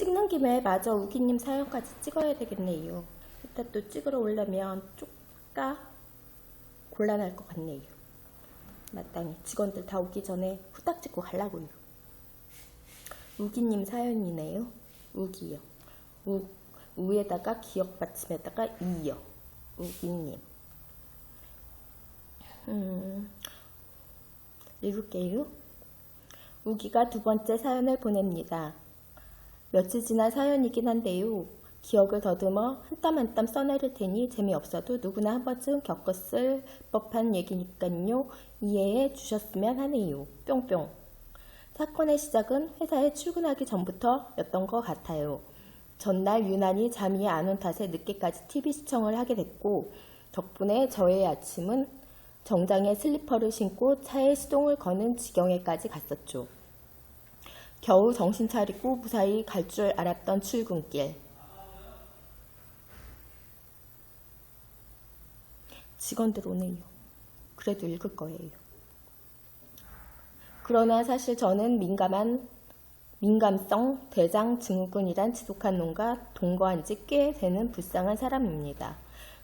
찍는 김에 마저 우기님 사연까지 찍어야 되겠네요. 이따 또 찍으러 오려면 쪽가 곤란할 것 같네요. 마땅히 직원들 다 오기 전에 후딱 찍고 가려고요. 우기님 사연이네요. 우기요. 우, 우에다가 기억 받침에다가 이요. 우기님. 음, 읽을게요. 우기가 두 번째 사연을 보냅니다. 며칠 지난 사연이긴 한데요. 기억을 더듬어 한 땀 한 땀 써내릴 테니 재미없어도 누구나 한 번쯤 겪었을 법한 얘기니깐요. 이해해 주셨으면 하네요. 뿅뿅. 사건의 시작은 회사에 출근하기 전부터였던 것 같아요. 전날 유난히 잠이 안 온 탓에 늦게까지 TV 시청을 하게 됐고 덕분에 저의 아침은 정장에 슬리퍼를 신고 차에 시동을 거는 지경에까지 갔었죠. 겨우 정신 차리고 무사히 갈 줄 알았던 출근길. 직원들 오네요. 그래도 읽을 거예요. 그러나 사실 저는 민감한 민감성 대장 증후군이란 지독한 놈과 동거한 지 꽤 되는 불쌍한 사람입니다.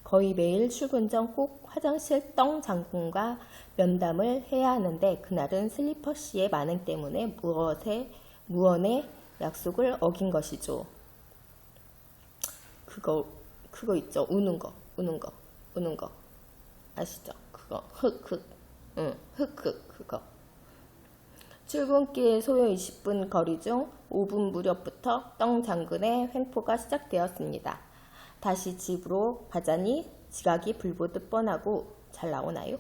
거의 매일 출근 전 꼭 화장실 떵 장군과 면담을 해야 하는데 그날은 슬리퍼 씨의 만행 때문에 무엇에 무언의 약속을 어긴 것이죠. 그거 그거 있죠. 우는 거, 우는 거, 우는 거 아시죠? 그거 흑흑, 응, 흑흑 그거. 출근길 소요 20분 거리 중 5분 무렵부터 떡 장군의 횡포가 시작되었습니다. 다시 집으로 가자니 지각이 불보듯 뻔하고 잘 나오나요?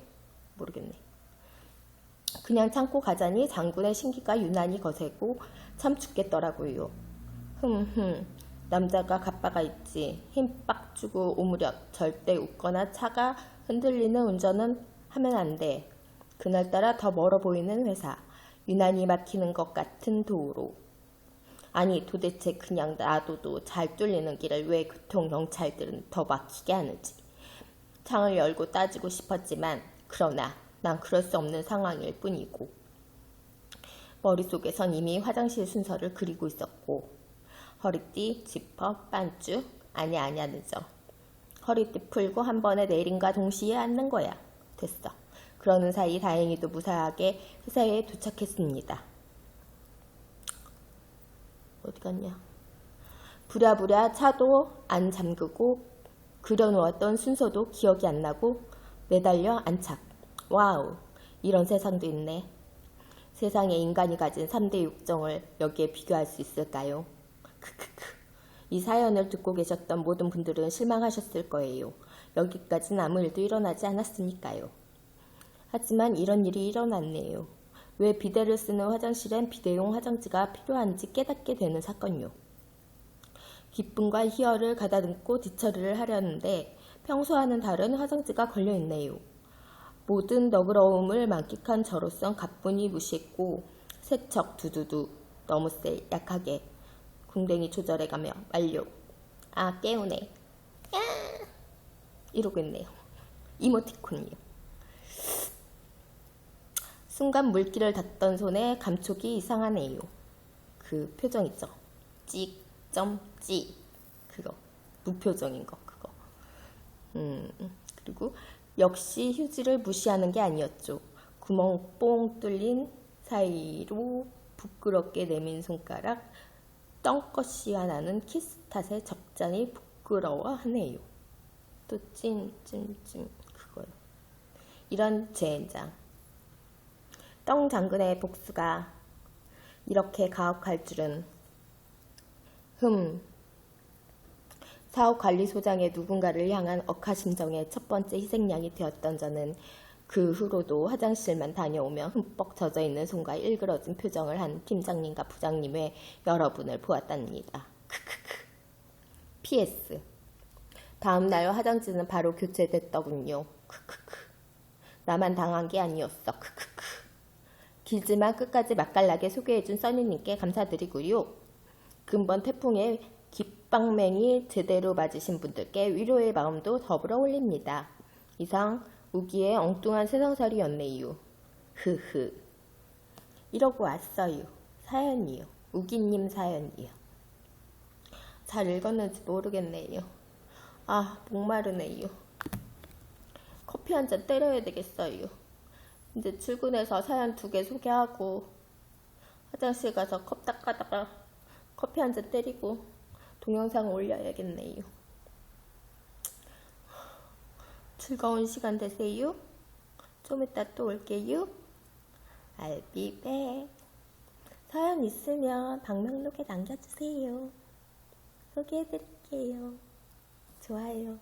모르겠네. 그냥 참고 가자니 장군의 신기가 유난히 거세고 참 죽겠더라고요. 흠흠. 남자가 갑바가 있지. 힘 빡 주고 오므려 절대 웃거나 차가 흔들리는 운전은 하면 안 돼. 그날따라 더 멀어 보이는 회사. 유난히 막히는 것 같은 도로. 아니 도대체 그냥 놔둬도 잘 뚫리는 길을 왜 교통경찰들은 더 막히게 하는지. 창을 열고 따지고 싶었지만 그러나 난 그럴 수 없는 상황일 뿐이고. 머릿속에선 이미 화장실 순서를 그리고 있었고. 허리띠, 지퍼, 반쭈 아니 아니야 늦어. 허리띠 풀고 한 번에 내림과 동시에 앉는 거야. 됐어. 그러는 사이 다행히도 무사하게 회사에 도착했습니다. 어디 갔냐? 부랴부랴 차도 안 잠그고 그려놓았던 순서도 기억이 안 나고 매달려 안착 와우 이런 세상도 있네 세상에 인간이 가진 3대 육정을 여기에 비교할 수 있을까요? 크크크. 이 사연을 듣고 계셨던 모든 분들은 실망하셨을 거예요. 여기까지는 아무 일도 일어나지 않았으니까요. 하지만 이런 일이 일어났네요. 왜 비데를 쓰는 화장실엔 비데용 화장지가 필요한지 깨닫게 되는 사건요. 기쁨과 희열을 가다듬고 뒤처리를 하려는데 평소와는 다른 화장지가 걸려있네요. 모든 너그러움을 만끽한 저로선 가뿐히 무시했고 세척 두두두 너무 세 약하게 궁뎅이 조절해가며 완료 아 깨우네. 야! 이러고 있네요. 이모티콘이요. 순간 물기를 닿던 손에 감촉이 이상하네요. 그 표정 있죠? 찍점찍 그거. 무표정인 거 그거. 음. 그리고 역시 휴지를 무시하는 게 아니었죠. 구멍 뽕 뚫린 사이로 부끄럽게 내민 손가락 떵껏이야 나는 키스 탓에 적잖이 부끄러워하네요. 또 찜찜찜 그거요. 이런 젠장. 떡 장군의 복수가 이렇게 가혹할 줄은 흠 사업 관리소장의 누군가를 향한 억하심정의 첫 번째 희생양이 되었던 저는 그 후로도 화장실만 다녀오며 흠뻑 젖어 있는 손과 일그러진 표정을 한 팀장님과 부장님의 여러분을 보았답니다. 크크크. PS. 다음 날 화장지는 바로 교체됐더군요. 크크크. 나만 당한 게 아니었어. 크크크. 길지만 끝까지 맛깔나게 소개해준 써니님께 감사드리고요. 근본 태풍에 깃방맹이 제대로 맞으신 분들께 위로의 마음도 더불어 올립니다. 이상 우기의 엉뚱한 세상살이였네요. 흐흐. 이러고 왔어요. 사연이요. 우기님 사연이요. 잘 읽었는지 모르겠네요. 아, 목마르네요. 커피 한 잔 때려야 되겠어요. 이제 출근해서 사연 두 개 소개하고 화장실 가서 컵 닦아다가 커피 한 잔 때리고 동영상 올려야겠네요. 즐거운 시간 되세요. 좀 이따 또 올게요. I'll be back. 사연 있으면 방명록에 남겨주세요. 소개해드릴게요. 좋아요.